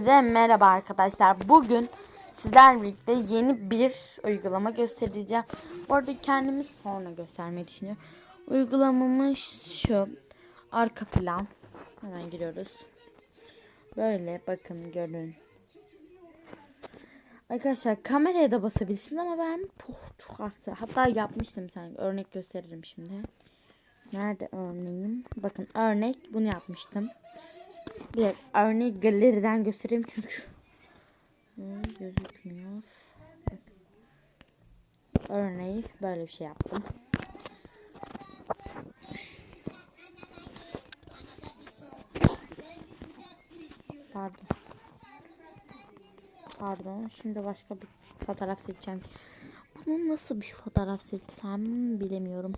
Hepinize merhaba arkadaşlar. Bugün sizlerle birlikte yeni bir uygulama göstereceğim. Bu arada kendimi sonra göstermeyi düşünüyorum. Uygulamamız şu. Arka plan. Hemen giriyoruz. Böyle bakın görün. Arkadaşlar kameraya da basabilirsiniz ama ben çok az. Hatta yapmıştım sen örnek gösteririm şimdi. Nerede örneğim? Bakın örnek bunu yapmıştım. Bir örneği galeriden göstereyim çünkü gözükmüyor. Örneği böyle bir şey yaptım. Pardon. Pardon. Şimdi başka bir fotoğraf seçeceğim. Bunu nasıl bir fotoğraf seçsem bilemiyorum.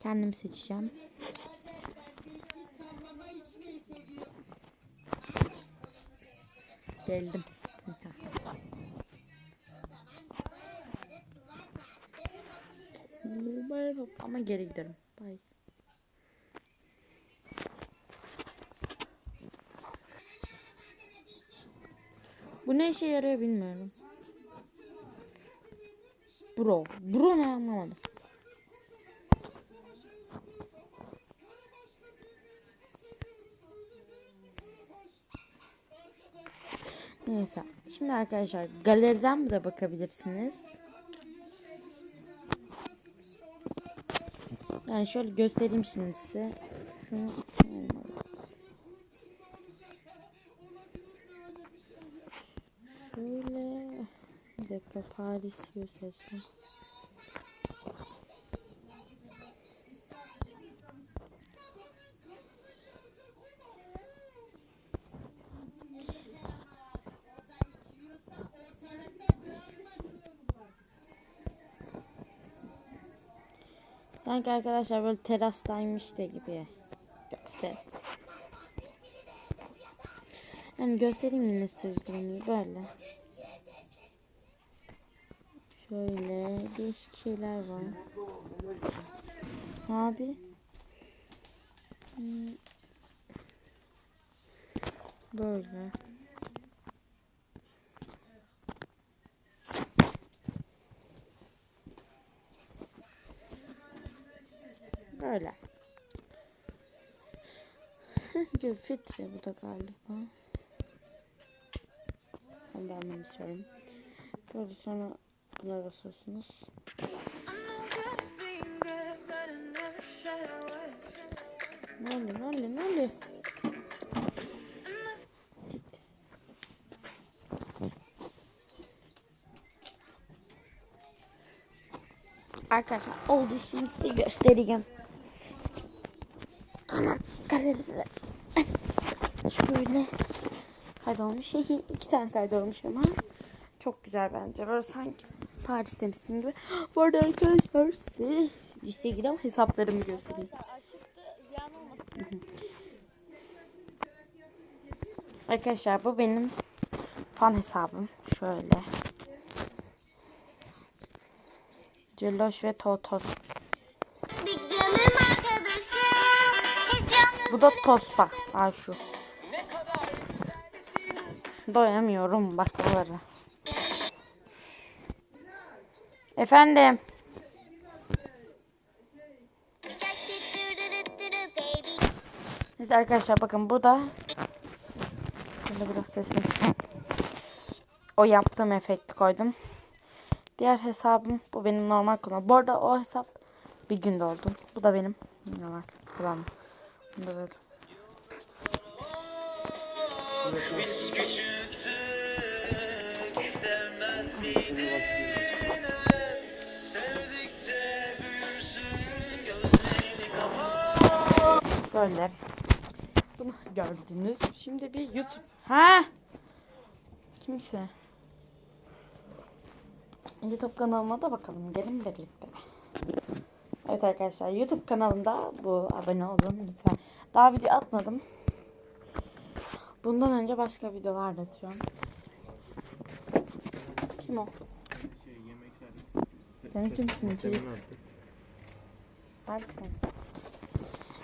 Kendim seçeceğim. Geldim. Ama geri giderim. Bye. Bu ne işe yarıyor bilmiyorum. Bro. Bro ne anlamadım. Neyse. Şimdi arkadaşlar galeriden de bakabilirsiniz. Yani şöyle göstereyim şimdi size. Şöyle bir dakika Paris göstersem. Sanki arkadaşlar böyle terastaymış da gibi göster. Yani göstereyim yine size uygulamayı böyle. Şöyle değişik şeyler var. Abi. Hmm. Böyle. Filtre bu da galiba. Ben beğenmemi istiyorum. Böyle sonra bunlara basıyorsunuz. Ne oluyor ne? Arkadaşlar oldu şimdi size göstereceğim. Anam galeride şöyle kaydolmuş. İki tane kaydolmuş ama çok güzel bence. Böyle sanki Paris temsilcisi gibi. Bu arada arkadaşlar size Instagram hesaplarımı göstereyim. Arkadaşlar bu benim fan hesabım. Şöyle. Celloş ve Totos. Bir canım arkadaşım. Hiç canım. Bu da Tospa. Ha şu. Doyamıyorum baklavalara. Efendim. Neyse arkadaşlar bakın bu da Şöyle biraz sesini O yaptığım efekti koydum. Diğer hesabım bu benim normal kullanım. Bu arada o hesap bir günde oldu. Bu da benim normal kullanım. Bunu da böyle. Biz. Böyle. Bunu gördünüz. Şimdi bir YouTube. Ha? Kimse. YouTube kanalıma da bakalım. Gelin birlikte. Evet arkadaşlar YouTube kanalımda bu abone olun lütfen. Daha video atmadım. Bundan önce başka videolar da atıyorum. Kim o? Sen kimsin? Çocuk. Sen.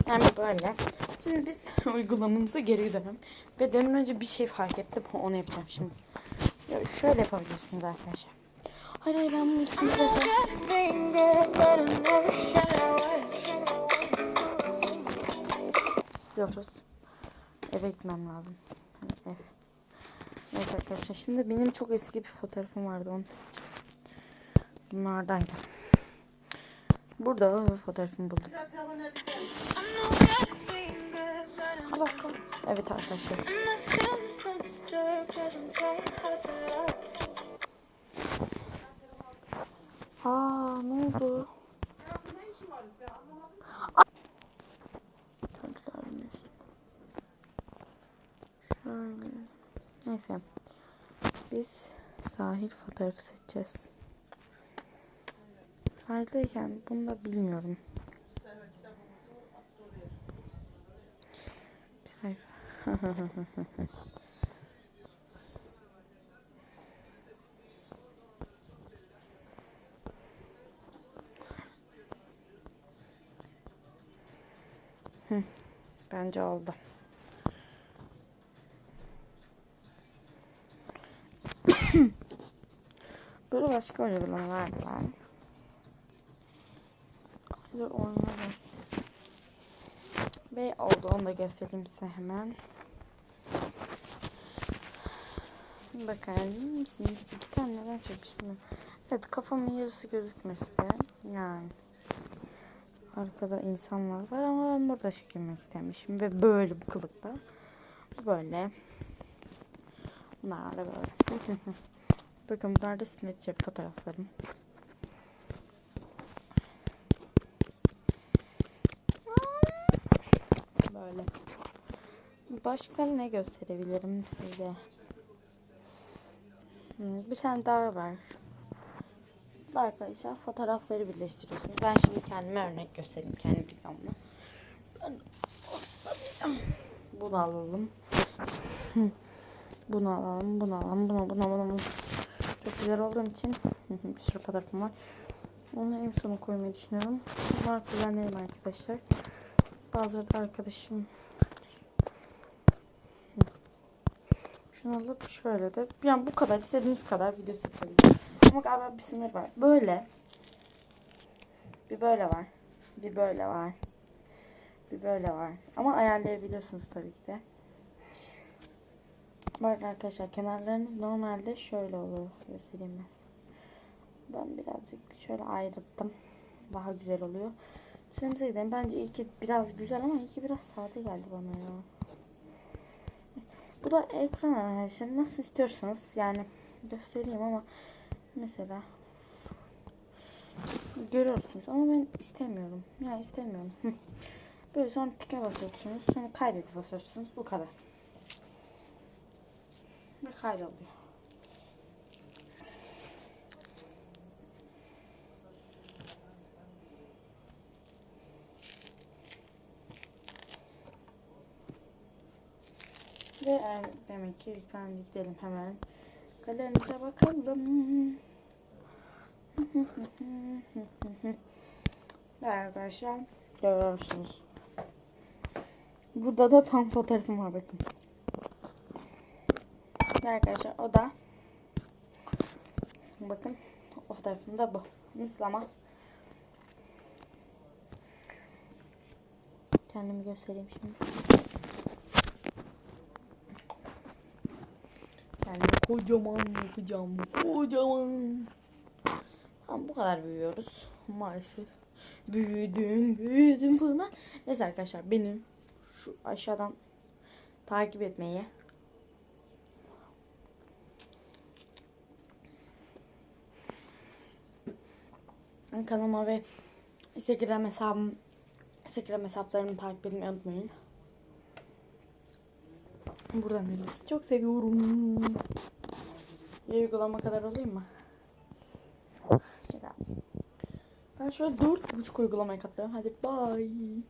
Yani böyle. Şimdi biz uygulamamıza geri dönelim. Ve demin önce bir şey fark ettim. Onu yapacağım şimdi. Ya şöyle yapabilirsiniz arkadaşlar. Hayır hayır ben bunu ikisini. Eve gitmem lazım. Ev. Evet arkadaşlar şimdi benim çok eski bir fotoğrafım vardı onu sileceğim. Bunlardaydı. Burada fotoğrafımı buldum. Allah. Evet arkadaşlar. Aa ne oldu? Şöyle. Neyse. Biz sahil fotoğrafı seçeceğiz. Sahildeyken bunu da bilmiyorum. Bir sayfa. Bence oldu. Başka uygulamalar var. Dur oynayalım. Ve oldu onu da göstereyim size hemen. Bakar mısınız? İki tane neden çekmiştim? Evet kafamın yarısı gözükmesi de yani. Arkada insanlar var ama ben burada çekilmek istemişim. Ve böyle bu kılıkta. Böyle. Bunlar da böyle. Bakın bunlar da Snapchat fotoğraflarım. Böyle. Başka ne gösterebilirim size? Bir tane daha var. Arkadaşlar fotoğrafları birleştiriyorsunuz. Ben şimdi kendime örnek göstereyim kendi. Ben bunu alalım. bunu alalım, bunu alalım, bunu, bunu, bunu, bunu. Güzel olduğum için bir sürü fotoğrafım var. Onu en sona koymayı düşünüyorum. Bunlar kuzenlerim arkadaşlar. Bazıları da arkadaşım. Şunu alıp şöyle de. Yani bu kadar istediğiniz kadar video seçebilirsiniz. Ama galiba bir sınır var. Böyle. Bir böyle var. Bir böyle var. Bir böyle var. Ama ayarlayabiliyorsunuz tabii ki de. Bakın arkadaşlar kenarlarınız normalde şöyle oluyor. Göstereyim ben. Ben birazcık şöyle ayrıttım. Daha güzel oluyor. Üzerimize gidelim. Bence ilki biraz güzel ama ilki biraz sade geldi bana ya. Bu da ekran arkadaşlar. Nasıl istiyorsanız yani göstereyim ama mesela görüyorsunuz ama ben istemiyorum. Ya istemiyorum. Böyle sonra tike basıyorsunuz. Sonra kaydet basıyorsunuz. Bu kadar. Ve kaydoluyor. Ve e, demek ki yüklendi. Gidelim hemen. Galerimize bakalım. Ve arkadaşlar görüyorsunuz. Burada da tam fotoğrafım var bakın. Arkadaşlar o da bakın o fotoğrafım da bu. Nasıl ama kendimi göstereyim şimdi. Yani kocaman yapacağım. Kocaman. Tamam bu kadar büyüyoruz. Maalesef. Büyüdüm, büyüdüm falan. Neyse arkadaşlar benim şu aşağıdan takip etmeyi kanalıma ve Instagram hesabım Instagram hesaplarımı takip etmeyi unutmayın. Buradan hepsi çok seviyorum. Bir uygulama kadar olayım mı? Ben şöyle dört buçuk uygulamaya katlıyorum. Hadi bye.